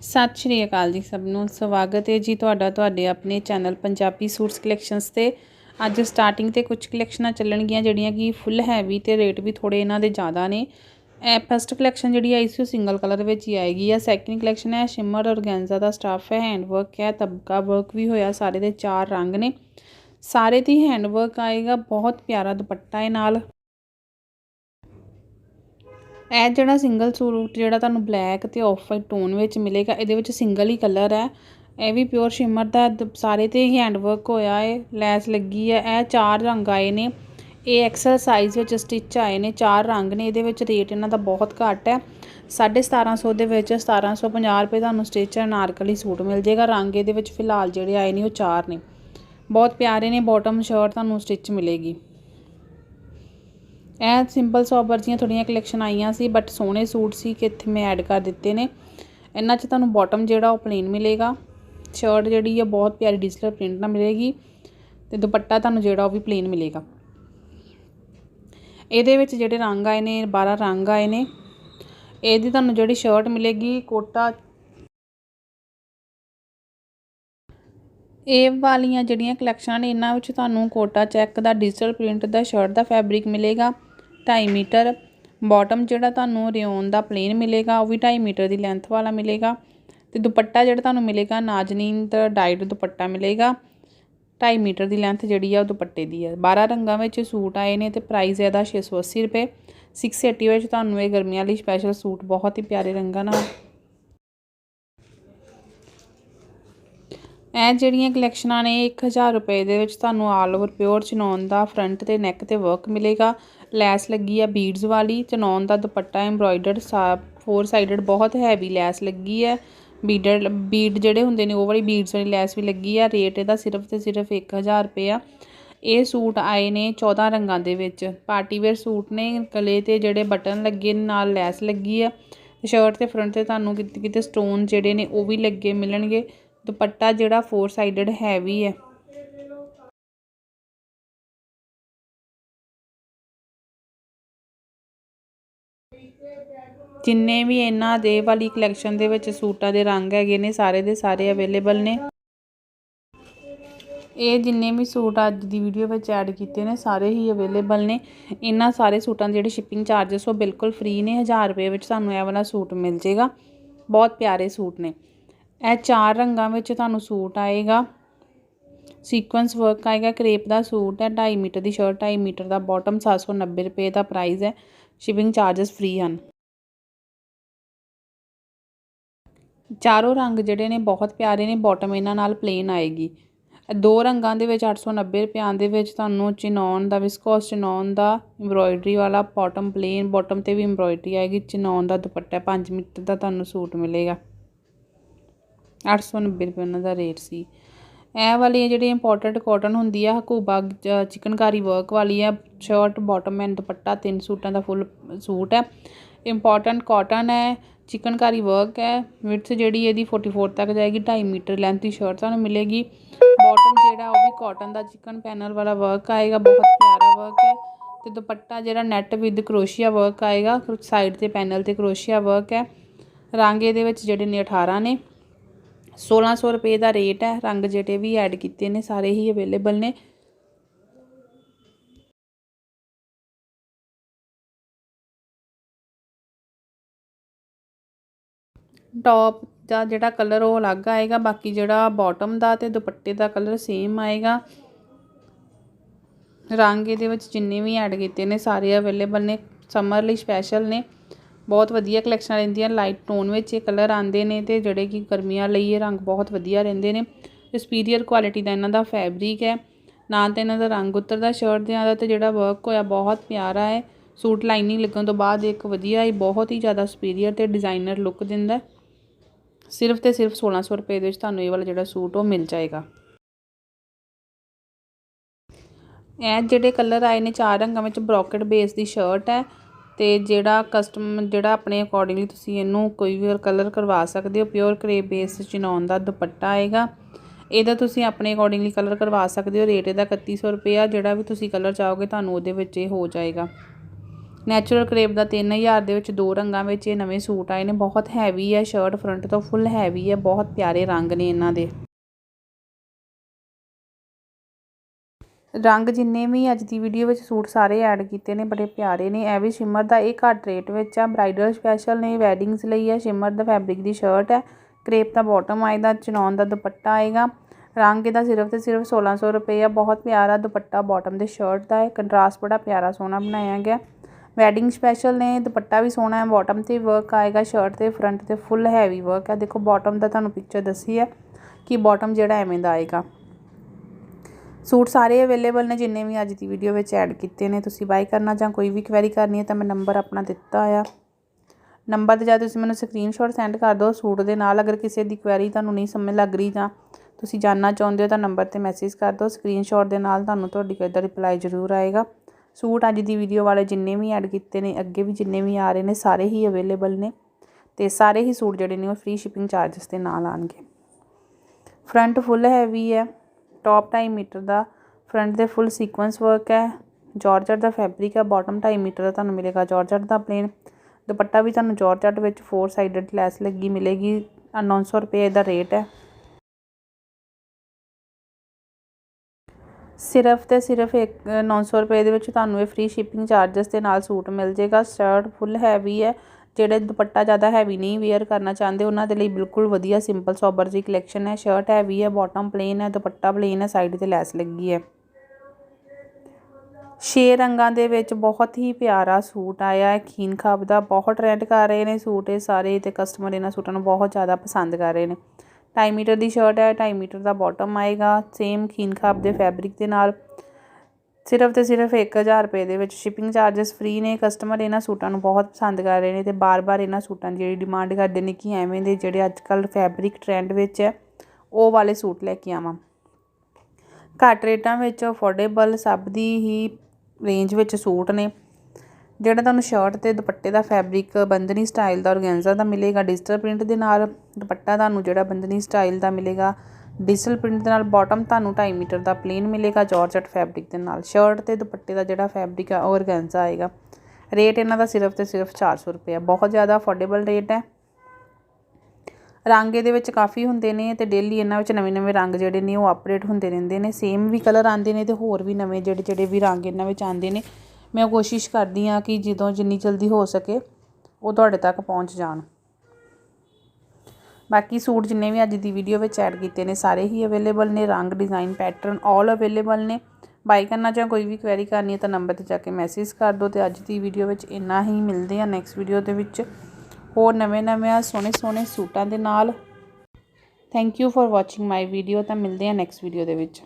ਸਤਿ ਸ਼੍ਰੀ ਅਕਾਲ ਜੀ ਸਭ ਨੂੰ। ਸਵਾਗਤ ਹੈ ਜੀ ਤੁਹਾਡਾ ਤੁਹਾਡੇ ਆਪਣੇ ਚੈਨਲ ਪੰਜਾਬੀ ਸੂਟਸ ਕਲੈਕਸ਼ਨਸ ਤੇ। ਅੱਜ ਸਟਾਰਟਿੰਗ ਤੇ ਕੁਝ ਕਲੈਕਸ਼ਨਾਂ ਚੱਲਣਗੀਆਂ ਜਿਹੜੀਆਂ ਕਿ ਫੁੱਲ ਹੈਵੀ ਤੇ ਰੇਟ ਵੀ ਥੋੜੇ ਇਹਨਾਂ ਦੇ ਜ਼ਿਆਦਾ ਨੇ। ਇਹ ਫਸਟ ਕਲੈਕਸ਼ਨ ਜਿਹੜੀ ਆਈ ਸੀ ਉਹ ਸਿੰਗਲ ਕਲਰ ਵਿੱਚ ਹੀ ਆਏਗੀ ਆ। ਸੈਕਿੰਡ ਕਲੈਕਸ਼ਨ ਹੈ ਸ਼ਿਮਰ ਔਰਗੈਂਜ਼ਾ ਦਾ ਸਟਾਫ ਹੈ ਹੈਂਡ ਵਰਕ ਹੈ, ਤਬਕਾ ਵਰਕ ਵੀ ਹੋਇਆ, ਸਾਰੇ ਦੇ ਚਾਰ ਰੰਗ ਨੇ। ਸਾਰੇ ਦੀ ਹੈਂਡ ਵਰਕ ਆਏਗਾ, ਬਹੁਤ ਪਿਆਰਾ ਦੁਪੱਟਾ ਹੈ ਨਾਲ। ਇਹ ਜਿਹੜਾ ਸਿੰਗਲ ਸੂਟ ਜਿਹੜਾ ਤੁਹਾਨੂੰ ਬਲੈਕ ਤੇ ਆਫ ਵਾਈਟ ਟੋਨ ਵਿੱਚ ਮਿਲੇਗਾ, ਇਹਦੇ ਵਿੱਚ ਸਿੰਗਲ ਹੀ ਕਲਰ ਹੈ। ਇਹ ਵੀ ਪਿਓਰ ਸ਼ਿਮਰ ਦਾ, ਦ- ਸਾਰੇ ਤੇ ਹੈਂਡ ਵਰਕ ਹੋਇਆ ਹੈ ਲੈਸ ਲੱਗੀ ਹੈ, ਇਹ ਚਾਰ ਰੰਗ ਆਏ ਨੇ। ਇਹ ਐਕਸਲ ਸਾਈਜ਼ ਵਿੱਚ ਸਟਿਚ ਆਏ ਨੇ, ਚਾਰ ਰੰਗ ਨੇ, ਇਹਦੇ ਵਿੱਚ ਰੇਟ ਇਹਨਾਂ ਦਾ ਬਹੁਤ ਘੱਟ ਹੈ। 1750 ਦੇ ਵਿੱਚ 1750 ਰੁਪਏ ਤੁਹਾਨੂੰ ਸਟਿਚ ਅਨਾਰਕਲੀ ਸੂਟ ਮਿਲ ਜਾਏਗਾ। ਰੰਗ ਇਹਦੇ ਵਿੱਚ ਫਿਲਹਾਲ ਜਿਹੜੇ ਆਏ ਨੇ ਉਹ ਚਾਰ ਨੇ। ਬਹੁਤ ਪਿਆਰੇ ਨੇ ਬਾਟਮ ਸ਼ਰਟ ਤੁਹਾਨੂੰ ਸਟਿਚ ਮਿਲੇਗੀ। ਇਹ ਸਿੰਪਲ ਸੋਬਰ ਦੀਆਂ ਥੋੜੀਆਂ ਕਲੈਕਸ਼ਨ ਆਈਆਂ ਸੀ ਬਟ ਸੋਹਣੇ ਸੂਟ ਸੀ ਕਿ ਇੱਥੇ ਮੈਂ ਐਡ ਕਰ ਦਿੱਤੇ ਨੇ। ਇਹਨਾਂ 'ਚ ਤੁਹਾਨੂੰ ਬਾਟਮ ਜਿਹੜਾ ਉਹ ਪਲੇਨ ਮਿਲੇਗਾ। ਸ਼ਰਟ ਜਿਹੜੀ ਆ, ਬਹੁਤ ਪਿਆਰੀ ਡਿਜੀਟਲ ਪ੍ਰਿੰਟ ਨਾਲ ਮਿਲੇਗੀ ਤੇ ਦੁਪੱਟਾ ਤੁਹਾਨੂੰ ਜਿਹੜਾ ਉਹ ਵੀ ਪਲੇਨ ਮਿਲੇਗਾ। ਇਹਦੇ ਵਿੱਚ ਜਿਹੜੇ ਰੰਗ ਆਏ ਨੇ 12 ਰੰਗ ਆਏ ਨੇ। ਇਹਦੀ ਤੁਹਾਨੂੰ ਜਿਹੜੀ ਸ਼ਰਟ ਮਿਲੇਗੀ, ਕੋਟਾ। ਇਹ ਵਾਲੀਆਂ ਜਿਹੜੀਆਂ ਕਲੈਕਸ਼ਨਾਂ ਨੇ, ਇਹਨਾਂ ਵਿੱਚ ਤੁਹਾਨੂੰ ਕੋਟਾ ਚੈੱਕ ਦਾ ਡਿਜੀਟਲ ਪ੍ਰਿੰਟ ਦਾ ਸ਼ਰਟ ਦਾ ਫੈਬਰਿਕ ਮਿਲੇਗਾ। 2.5 ਮੀਟਰ। ਬਾਟਮ ਜਿਹੜਾ ਤੁਹਾਨੂੰ ਰਿਓਨ ਦਾ ਪਲੇਨ ਮਿਲੇਗਾ, ਉਹ ਵੀ 2.5 ਮੀਟਰ ਦੀ ਲੈਂਥ ਵਾਲਾ ਮਿਲੇਗਾ। ਤੇ ਦੁਪੱਟਾ ਜਿਹੜਾ ਤੁਹਾਨੂੰ ਮਿਲੇਗਾ, ਨਾਜਨੀਨ ਦਾ ਡਾਈਟ ਦੁਪੱਟਾ ਮਿਲੇਗਾ। 2.5 ਮੀਟਰ ਦੀ ਲੈਂਥ ਜਿਹੜੀ ਆ, ਉਹ ਦੁਪੱਟੇ ਦੀ ਹੈ 12 ਰੰਗਾਂ ਵਿੱਚ ਸੂਟ ਆਏ ਨੇ ਤੇ ਪ੍ਰਾਈਸ ਇਹਦਾ 680 ਰੁਪਏ। 680 ਵਿੱਚ ਤੁਹਾਨੂੰ ਇਹ ਗਰਮੀਆਂ ਲਈ ਸਪੈਸ਼ਲ ਸੂਟ ਬਹੁਤ ਹੀ ਪਿਆਰੇ ਰੰਗਾਂ ਨਾਲ। ਇਹ ਜਿਹੜੀਆਂ ਕਲੈਕਸ਼ਨਾਂ ਨੇ 1000 ਰੁਪਏ ਦੇ ਵਿੱਚ ਤੁਹਾਨੂੰ ਆਲ ਓਵਰ ਪਿਓਰ ਚਨੌਨ ਦਾ ਫਰੰਟ ਤੇ ਨੈਕ ਤੇ ਵਰਕ ਮਿਲੇਗਾ। ਲੈਸ ਲੱਗੀ ਆ ਬੀਡਸ ਵਾਲੀ ਚਨੌਨ ਦਾ ਦੁਪੱਟਾ ਐਮਬ੍ਰੋਇਡਰਡ ਫੋਰ ਸਾਈਡਡ ਬਹੁਤ ਹੈਵੀ ਲੈਸ ਲੱਗੀ ਹੈ ਬੀਡਡ ਬੀਡ ਜਿਹੜੇ ਹੁੰਦੇ ਨੇ, ਉਹ ਵਾਲੀ ਬੀਡਸ ਵਾਲੀ ਲੈਸ ਵੀ ਲੱਗੀ ਆ। ਰੇਟ ਇਹਦਾ ਸਿਰਫ ਤੇ ਸਿਰਫ 1000 ਰੁਪਏ ਆ ਇਹ ਸੂਟ ਆਏ ਨੇ 14 ਰੰਗਾਂ ਦੇ ਵਿੱਚ। ਪਾਰਟੀ ਵੇਅਰ ਸੂਟ ਨੇ, ਗਲੇ ਤੇ ਜਿਹੜੇ ਬਟਨ ਲੱਗੇ ਨੇ, ਨਾਲ ਲੈਸ ਲੱਗੀ ਆ। ਸ਼ਰਟ ਤੇ ਫਰੰਟ ਤੇ ਤੁਹਾਨੂੰ ਕਿਤੇ ਕਿਤੇ ਸਟੋਨ ਜਿਹੜੇ ਨੇ, ਉਹ ਵੀ ਲੱਗੇ ਮਿਲਣਗੇ। ਦੁਪੱਟਾ ਜਿਹੜਾ ਫੋਰ ਸਾਈਡਡ ਹੈਵੀ ਹੈ ਜਿੰਨੇ ਵੀ ਇਹਨਾਂ ਦੇ ਵਾਲੀ ਕਲੈਕਸ਼ਨ ਦੇ ਵਿੱਚ ਸੂਟਾਂ ਦੇ ਰੰਗ ਹੈਗੇ ਨੇ, ਸਾਰੇ ਦੇ ਸਾਰੇ ਅਵੇਲੇਬਲ ਨੇ। ਇਹ ਜਿੰਨੇ ਵੀ ਸੂਟ ਅੱਜ ਦੀ ਵੀਡੀਓ ਵਿੱਚ ਐਡ ਕੀਤੇ ਨੇ, ਸਾਰੇ ਹੀ ਅਵੇਲੇਬਲ ਨੇ। ਇਹਨਾਂ ਸਾਰੇ ਸੂਟਾਂ ਦੇ ਜਿਹੜੇ ਸ਼ਿਪਿੰਗ ਚਾਰजेस ਉਹ ਬਿਲਕੁਲ ਫ੍ਰੀ ਨੇ। 1000 ਰੁਪਏ ਵਿੱਚ ਤੁਹਾਨੂੰ ਇਹ ਵਾਲਾ ਸੂਟ ਮਿਲ ਜੇਗਾ ਬਹੁਤ ਪਿਆਰੇ ਸੂਟ ਨੇ। ਇਹ ਚਾਰ ਰੰਗਾਂ ਵਿੱਚ ਤੁਹਾਨੂੰ ਸੂਟ ਆਏਗਾ। ਸੀਕੁਐਂਸ ਵਰਕ ਆਏਗਾ। ਕਰੇਪ ਦਾ ਸੂਟ ਹੈ 2.5 ਮੀਟਰ ਦੀ ਸ਼ਰਟ 2.5 ਮੀਟਰ ਦਾ ਬਾਟਮ 790 ਰੁਪਏ ਦਾ ਪ੍ਰਾਈਸ ਹੈ। ਸ਼ਿਪਿੰਗ ਚਾਰजेस ਫ੍ਰੀ ਹਨ। ਚਾਰੋਂ ਰੰਗ ਜਿਹੜੇ ਨੇ ਬਹੁਤ ਪਿਆਰੇ ਨੇ ਬਾਟਮ ਇਹਨਾਂ ਨਾਲ ਪਲੇਨ ਆਏਗੀ। ਦੋ ਰੰਗਾਂ ਦੇ ਵਿੱਚ 890 ਰੁਪਿਆਂ ਦੇ ਵਿੱਚ ਤੁਹਾਨੂੰ ਚਿਨੌਨ ਦਾ ਵਿਸਕੋਸ ਚਿਨੌਨ ਦਾ ਐਮਬ੍ਰੋਇਡਰੀ ਵਾਲਾ ਬਾਟਮ ਪਲੇਨ ਬਾਟਮ ਤੇ ਵੀ ਐਮਬ੍ਰੋਇਡਰੀ ਆਏਗੀ। ਚਿਨੌਨ ਦਾ ਦੁਪੱਟਾ 5 ਮੀਟਰ ਦਾ ਤੁਹਾਨੂੰ ਸੂਟ ਮਿਲੇਗਾ। 890 ਰੁਪਏ ਉਹਨਾਂ ਦਾ ਰੇਟ ਸੀ। ਇਹ ਵਾਲੀ ਜਿਹੜੀ ਇੰਪੋਰਟੈਂਟ ਕਾਟਨ ਹੁੰਦੀ ਆ ਹਕੂਬਾ ਚਿਕਨਕਾਰੀ ਵਰਕ ਵਾਲੀ ਆ ਸ਼ਰਟ ਬਾਟਮ ਐਂਡ ਦੁਪੱਟਾ ਤਿੰਨ ਸੂਟਾਂ ਦਾ ਫੁੱਲ ਸੂਟ ਹੈ। ਇੰਪੋਰਟੈਂਟ ਕਾਟਨ ਹੈ ਚਿਕਨਕਾਰੀ ਵਰਕ ਹੈ ਵਿਡਥ ਜਿਹੜੀ ਇਹਦੀ 44 ਤੱਕ ਜਾਏਗੀ 2.5 ਮੀਟਰ ਲੈਂਥ ਦੀ ਸ਼ਰਟ ਤੁਹਾਨੂੰ ਮਿਲੇਗੀ। ਬਾਟਮ ਜਿਹੜਾ ਉਹ ਵੀ ਕਾਟਨ ਦਾ ਚਿਕਨ ਪੈਨਲ ਵਾਲਾ ਵਰਕ ਆਏਗਾ, ਬਹੁਤ ਪਿਆਰਾ ਵਰਕ ਹੈ। ਤੇ ਦੁਪੱਟਾ ਜਿਹੜਾ ਨੈਟ ਵਿਦ ਕਰੋਸ਼ੀਆ ਵਰਕ ਆਏਗਾ ਸਾਈਡ ਤੇ ਪੈਨਲ ਤੇ ਕਰੋਸ਼ੀਆ ਵਰਕ ਹੈ। ਰੰਗ ਇਹਦੇ ਵਿੱਚ ਜਿਹੜੇ ਨੇ 18 ਨੇ। 1600 ਰੁਪਏ ਦਾ ਰੇਟ ਹੈ, ਰੰਗ ਜਿਹੜੇ ਵੀ ਐਡ ਕੀਤੇ ਨੇ, ਸਾਰੇ ਹੀ ਅਵੇਲੇਬਲ ਨੇ। ਟੌਪ ਦਾ ਜਿਹੜਾ ਕਲਰ ਉਹ ਅਲੱਗ ਆਏਗਾ, ਬਾਕੀ ਜਿਹੜਾ ਬਾਟਮ ਦਾ ਤੇ ਦੁਪੱਟੇ ਦਾ ਕਲਰ ਸੇਮ ਆਏਗਾ। ਰੰਗ ਇਹਦੇ ਵਿੱਚ ਜਿੰਨੇ ਵੀ ਐਡ ਕੀਤੇ ਨੇ, ਸਾਰੇ ਅਵੇਲੇਬਲ ਨੇ ਸਮਰ ਲਈ ਸਪੈਸ਼ਲ ਨੇ। ਬਹੁਤ ਵਧੀਆ ਕਲੈਕਸ਼ਨ ਰਹਿੰਦੀਆਂ ਲਾਈਟ ਟੋਨ ਵਿੱਚ ਇਹ ਕਲਰ ਆਉਂਦੇ ਨੇ ਤੇ ਜਿਹੜੇ ਕਿ ਗਰਮੀਆਂ ਲਈ ਇਹ ਰੰਗ ਬਹੁਤ ਵਧੀਆ ਰਹਿੰਦੇ ਨੇ। ਸੁਪੀਰੀਅਰ ਕੁਆਲਿਟੀ ਦਾ ਇਹਨਾਂ ਦਾ ਫੈਬਰਿਕ ਹੈ। ਨਾ ਤੇ ਇਹਨਾਂ ਦਾ ਰੰਗ ਉਤਰਦਾ ਸ਼ਰਟ ਦੇ ਦਾ ਤੇ ਜਿਹੜਾ ਵਰਕ ਹੋਇਆ ਬਹੁਤ ਪਿਆਰਾ ਹੈ। ਸੂਟ ਲਾਈਨਿੰਗ ਲੱਗਣ ਤੋਂ ਬਾਅਦ ਇੱਕ ਵਧੀਆ ਹੀ ਬਹੁਤ ਹੀ ਜ਼ਿਆਦਾ ਸੁਪੀਰੀਅਰ ਤੇ ਡਿਜ਼ਾਈਨਰ ਲੁੱਕ ਦਿੰਦਾ ਸਿਰਫ ਤੇ ਸਿਰਫ 1600 ਰੁਪਏ ਦੇ ਵਿੱਚ ਤੁਹਾਨੂੰ ਇਹ ਵਾਲਾ ਜਿਹੜਾ ਸੂਟ ਉਹ ਮਿਲ ਜਾਏਗਾ। ਇਹ ਜਿਹੜੇ ਕਲਰ ਆਏ ਨੇ ਚਾਰ ਰੰਗਾਂ ਵਿੱਚ ਬ੍ਰੋਕਟ ਬੇਸ ਦੀ ਸ਼ਰਟ ਹੈ ਤੇ ਜਿਹੜਾ ਕਸਟਮ ਜਿਹੜਾ ਆਪਣੇ ਅਕੋਰਡਿੰਗਲੀ ਤੁਸੀਂ ਇਹਨੂੰ ਕੋਈ ਵੀ ਕਲਰ ਕਰਵਾ ਸਕਦੇ ਹੋ ਪਿਓਰ ਕਰੇਪ ਬੇਸ ਚਿਨੌਨ ਦਾ ਦੁਪੱਟਾ ਆਏਗਾ। ਇਹਦਾ ਤੁਸੀਂ ਆਪਣੇ ਅਕੋਰਡਿੰਗਲੀ ਕਲਰ ਕਰਵਾ ਸਕਦੇ ਹੋ, ਰੇਟ ਇਹਦਾ 3100 ਰੁਪਏ ਆ, ਜਿਹੜਾ ਵੀ ਤੁਸੀਂ ਕਲਰ ਚਾਹੋਗੇ ਤੁਹਾਨੂੰ ਉਹਦੇ ਵਿੱਚ ਇਹ ਹੋ ਜਾਏਗਾ। ਨੈਚੁਰਲ ਕਰੇਪ ਦਾ 3000 ਦੇ ਵਿੱਚ ਦੋ ਰੰਗਾਂ ਵਿੱਚ ਇਹ ਨਵੇਂ ਸੂਟ ਆਏ ਨੇ। ਬਹੁਤ ਹੈਵੀ ਹੈ ਸ਼ਰਟ ਫਰੰਟ ਤੋਂ ਫੁੱਲ ਹੈਵੀ ਹੈ ਬਹੁਤ ਪਿਆਰੇ ਰੰਗ ਨੇ ਇਹਨਾਂ ਦੇ। ਰੰਗ ਜਿੰਨੇ ਵੀ ਅੱਜ ਦੀ ਵੀਡੀਓ ਵਿੱਚ ਸੂਟ ਸਾਰੇ ਐਡ ਕੀਤੇ ਨੇ, ਬੜੇ ਪਿਆਰੇ ਨੇ। ਇਹ ਵੀ ਸ਼ਿਮਰ ਦਾ ਇਹ ਘੱਟ ਰੇਟ ਵਿੱਚ ਆ। ਬ੍ਰਾਈਡਲ ਸਪੈਸ਼ਲ ਨੇ ਵੈਡਿੰਗਸ ਲਈ ਹੈ ਸ਼ਿਮਰ ਦਾ ਫੈਬਰਿਕ ਦੀ ਸ਼ਰਟ ਹੈ ਕਰੇਪ ਦਾ ਬਾਟਮ ਆਏਗਾ ਚਨੌਨ ਦਾ ਦੁਪੱਟਾ ਆਏਗਾ। ਰੰਗ ਇਹਦਾ ਸਿਰਫ ਤੇ ਸਿਰਫ 1600 ਰੁਪਏ ਆ। ਬਹੁਤ ਪਿਆਰਾ ਦੁਪੱਟਾ ਬਾਟਮ ਦੇ ਸ਼ਰਟ ਦਾ ਹੈ। ਕੰਟਰਾਸਟ ਬੜਾ ਪਿਆਰਾ ਸੋਹਣਾ ਬਣਾਇਆ ਗਿਆ। ਵੈਡਿੰਗ ਸਪੈਸ਼ਲ ਨੇ, ਦੁਪੱਟਾ ਵੀ ਸੋਹਣਾ ਹੈ ਬਾਟਮ ਤੇ ਵਰਕ ਆਏਗਾ ਸ਼ਰਟ ਤੇ ਫਰੰਟ ਤੇ ਫੁੱਲ ਹੈਵੀ ਵਰਕ ਹੈ। ਦੇਖੋ ਬਾਟਮ ਦਾ ਤੁਹਾਨੂੰ ਪਿਕਚਰ ਦੱਸੀ ਹੈ ਕਿ ਬਾਟਮ ਜਿਹੜਾ ਐਵੇਂ ਦਾ ਆਏਗਾ। ਸੂਟ ਸਾਰੇ ਅਵੇਲੇਬਲ ਨੇ, ਜਿੰਨੇ ਵੀ ਅੱਜ ਦੀ ਵੀਡੀਓ ਵਿੱਚ ਐਡ ਕੀਤੇ ਨੇ। ਤੁਸੀਂ ਬਾਈ ਕਰਨਾ ਜਾਂ ਕੋਈ ਵੀ ਕੁਐਰੀ ਕਰਨੀ ਹੈ ਤਾਂ ਮੈਂ ਨੰਬਰ ਆਪਣਾ ਦਿੱਤਾ ਆ। ਨੰਬਰ ਤੇ ਜਾਂ ਤੁਸੀਂ ਮੈਨੂੰ ਸਕਰੀਨਸ਼ਾਟ ਸੈਂਡ ਕਰ ਦਿਓ, ਸੂਟ ਦੇ ਨਾਲ ਅਗਰ ਕਿਸੇ ਦੀ ਕੁਐਰੀ ਤੁਹਾਨੂੰ ਨਹੀਂ ਸਮਝ ਲੱਗ ਰਹੀ ਜਾਂ ਤੁਸੀਂ ਜਾਨਣਾ ਚਾਹੁੰਦੇ ਹੋ ਤਾਂ ਨੰਬਰ ਤੇ ਮੈਸੇਜ ਕਰ ਦਿਓ। ਸਕਰੀਨਸ਼ਾਟ ਦੇ ਨਾਲ ਤੁਹਾਨੂੰ ਤੁਹਾਡੀ ਕੋਈ ਦਾ ਰਿਪਲਾਈ ਜ਼ਰੂਰ ਆਏਗਾ। ਸੂਟ ਅੱਜ ਦੀ ਵੀਡੀਓ ਵਾਲੇ ਜਿੰਨੇ ਵੀ ਐਡ ਕੀਤੇ ਨੇ, ਅੱਗੇ ਵੀ ਜਿੰਨੇ ਵੀ ਆ ਰਹੇ ਨੇ, ਸਾਰੇ ਹੀ ਅਵੇਲੇਬਲ ਨੇ ਤੇ ਸਾਰੇ ਹੀ ਸੂਟ ਜਿਹੜੇ ਨੇ ਉਹ ਫ੍ਰੀ ਸ਼ਿਪਿੰਗ ਚਾਰजेस ਦੇ ਨਾਲ ਆਣਗੇ। ਫਰੰਟ ਫੁੱਲ ਹੈਵੀ ਹੈ ਟੌਪ 2.5 ਮੀਟਰ ਦਾ ਫਰੰਟ ਦੇ ਫੁੱਲ ਸੀਕੁਐਂਸ ਵਰਕ ਹੈ ਜਾਰਜਟ ਦਾ ਫੈਬਰਿਕ ਹੈ ਬਾਟਮ 2.5 ਮੀਟਰ ਦਾ ਤੁਹਾਨੂੰ ਮਿਲੇਗਾ ਜਾਰਜਟ ਦਾ ਪਲੇਨ ਦੁਪੱਟਾ ਵੀ ਤੁਹਾਨੂੰ ਜਾਰਜਟ ਵਿੱਚ 4 ਸਾਈਡਡ ਲੈਸ ਲੱਗੀ ਮਿਲੇਗੀ 900 ਰੁਪਏ ਦਾ ਰੇਟ ਹੈ। ਸਿਰਫ ਤੇ ਸਿਰਫ 900 ਰੁਪਏ ਦੇ ਵਿੱਚ ਤੁਹਾਨੂੰ ਇਹ ਫ੍ਰੀ ਸ਼ਿਪਿੰਗ ਚਾਰजेस ਦੇ ਨਾਲ ਸੂਟ ਮਿਲ ਜੇਗਾ ਸ਼ਰਟ ਫੁੱਲ ਹੈਵੀ ਹੈ। ਜਿਹੜੇ ਦੁਪੱਟਾ ਜ਼ਿਆਦਾ ਹੈਵੀ ਨਹੀਂ ਵੇਅਰ ਕਰਨਾ ਚਾਹੁੰਦੇ, ਉਹਨਾਂ ਦੇ ਲਈ ਬਿਲਕੁਲ ਵਧੀਆ ਸਿੰਪਲ ਸੋਬਰ ਜੀ ਕਲੈਕਸ਼ਨ ਹੈ। ਸ਼ਰਟ ਹੈਵੀ ਹੈ ਬਾਟਮ ਪਲੇਨ ਹੈ, ਦੁਪੱਟਾ ਪਲੇਨ ਹੈ ਸਾਈਡ ਤੇ ਲੈਸ ਲੱਗੀ ਹੈ। ਛੇ ਰੰਗਾਂ ਦੇ ਵਿੱਚ ਬਹੁਤ ਹੀ ਪਿਆਰਾ ਸੂਟ ਆਇਆ ਹੈ। ਖੀਨ ਖਾਬ ਦਾ ਬਹੁਤ ਟ੍ਰੈਂਡ ਕਰ ਰਹੇ ਨੇ ਸੂਟ ਇਹ ਸਾਰੇ ਤੇ ਕਸਟਮਰ ਇਹਨਾਂ ਸੂਟਾਂ ਨੂੰ ਬਹੁਤ ਜ਼ਿਆਦਾ ਪਸੰਦ ਕਰ ਰਹੇ ਨੇ। 2.5 ਮੀਟਰ ਦੀ ਸ਼ਰਟ ਹੈ 2.5 ਮੀਟਰ ਦਾ ਬਾਟਮ ਆਏਗਾ ਸੇਮ ਖੀਨ ਦੇ ਫੈਬਰਿਕ ਦੇ ਨਾਲ। ਸਿਰਫ ਤੇ ਸਿਰਫ 1000 ਰੁਪਏ ਦੇ ਵਿੱਚ ਸ਼ਿਪਿੰਗ ਚਾਰजेस ਫ੍ਰੀ ਨੇ। ਕਸਟਮਰ ਇਹਨਾਂ ਸੂਟਾਂ ਨੂੰ ਬਹੁਤ ਪਸੰਦ ਕਰ ਰਹੇ ਨੇ ਤੇ ਬਾਰ-ਬਾਰ ਇਹਨਾਂ ਸੂਟਾਂ ਦੀ ਜਿਹੜੀ ਡਿਮਾਂਡ ਕਰਦੇ ਨੇ ਕਿ ਐਵੇਂ ਦੇ ਜਿਹੜੇ ਅੱਜ-ਕੱਲ ਫੈਬਰਿਕ ਟ੍ਰੈਂਡ ਵਿੱਚ ਹੈ, ਉਹ ਵਾਲੇ ਸੂਟ ਲੈ ਕੇ ਆਵਾਂ। ਘੱਟ ਰੇਟਾਂ ਵਿੱਚ ਅਫੋਰਡੇਬਲ ਸਭ ਦੀ ਹੀ ਰੇਂਜ ਵਿੱਚ ਸੂਟ ਨੇ। ਜਿਹੜਾ ਤੁਹਾਨੂੰ ਸ਼ਰਟ ਤੇ ਦੁਪੱਟੇ ਦਾ ਫੈਬਰਿਕ ਬੰਦਨੀ ਸਟਾਈਲ ਦਾ ਔਰਗੈਂਜ਼ਾ ਦਾ ਮਿਲੇਗਾ ਡਿਜੀਟਲ ਪ੍ਰਿੰਟ ਦੇ ਨਾਲ ਦੁਪੱਟਾ ਤੁਹਾਨੂੰ ਜਿਹੜਾ ਬੰਦਨੀ ਸਟਾਈਲ ਦਾ ਮਿਲੇਗਾ ਡਿਜੀਟਲ ਪ੍ਰਿੰਟ ਦੇ ਨਾਲ ਬਾਟਮ ਤੁਹਾਨੂੰ 2.5 ਮੀਟਰ ਦਾ ਪਲੇਨ ਮਿਲੇਗਾ ਜਾਰਜਟ ਫੈਬਰਿਕ ਦੇ ਨਾਲ। ਸ਼ਰਟ ਤੇ ਦੁਪੱਟੇ ਦਾ ਜਿਹੜਾ ਫੈਬਰਿਕ ਆ, ਉਹ ਔਰਗੈਂਜ਼ਾ ਆਏਗਾ। ਰੇਟ ਇਹਨਾਂ ਦਾ ਸਿਰਫ ਤੇ ਸਿਰਫ 400 ਰੁਪਏ ਬਹੁਤ ਜ਼ਿਆਦਾ ਅਫੋਰਡੇਬਲ ਰੇਟ ਹੈ। ਰੰਗ ਇਹਦੇ ਵਿੱਚ ਕਾਫੀ ਹੁੰਦੇ ਨੇ ਤੇ ਡੇਲੀ ਇਹਨਾਂ ਵਿੱਚ ਨਵੇਂ-ਨਵੇਂ ਰੰਗ ਜਿਹੜੇ ਨੇ, ਉਹ ਅਪਡੇਟ ਹੁੰਦੇ ਰਹਿੰਦੇ ਨੇ। ਸੇਮ ਵੀ ਕਲਰ ਆਉਂਦੇ ਨੇ ਤੇ ਹੋਰ ਵੀ ਨਵੇਂ ਜਿਹੜੇ ਜਿਹੜੇ ਵੀ ਰੰਗ ਇਹਨਾਂ ਵਿੱਚ ਆਉਂਦੇ ਨੇ। ਮੈਂ ਕੋਸ਼ਿਸ਼ ਕਰਦੀ ਹਾਂ ਕਿ ਜਦੋਂ ਜਿੰਨੀ ਜਲਦੀ ਹੋ ਸਕੇ ਉਹ ਤੁਹਾਡੇ ਤੱਕ ਪਹੁੰਚ ਜਾਣ। ਬਾਕੀ ਸੂਟ ਜਿੰਨੇ ਵੀ ਅੱਜ ਦੀ ਵੀਡੀਓ ਵਿੱਚ ਐਡ ਕੀਤੇ ਨੇ, ਸਾਰੇ ਹੀ ਅਵੇਲੇਬਲ ਨੇ। ਰੰਗ ਡਿਜ਼ਾਈਨ ਪੈਟਰਨ ਆਲ ਅਵੇਲੇਬਲ ਨੇ। ਬਾਈ ਕਰਨਾ ਜਾਂ ਕੋਈ ਵੀ ਕੁਐਰੀ ਕਰਨੀ ਹੈ ਤਾਂ ਨੰਬਰ ਤੇ ਜਾ ਕੇ ਮੈਸੇਜ ਕਰ ਦਿਓ ਤੇ ਅੱਜ ਦੀ ਵੀਡੀਓ ਵਿੱਚ ਇੰਨਾ ਹੀ। ਮਿਲਦੇ ਆ ਨੈਕਸਟ ਵੀਡੀਓ ਦੇ ਵਿੱਚ। ਹੋਰ ਨਵੇਂ ਨਵੇਂ ਸੋਹਣੇ ਸੋਹਣੇ ਸੂਟਾਂ ਦੇ ਨਾਲ। Thank you for watching my video ਤਾਂ ਮਿਲਦੇ ਆ ਨੈਕਸਟ ਵੀਡੀਓ ਦੇ ਵਿੱਚ।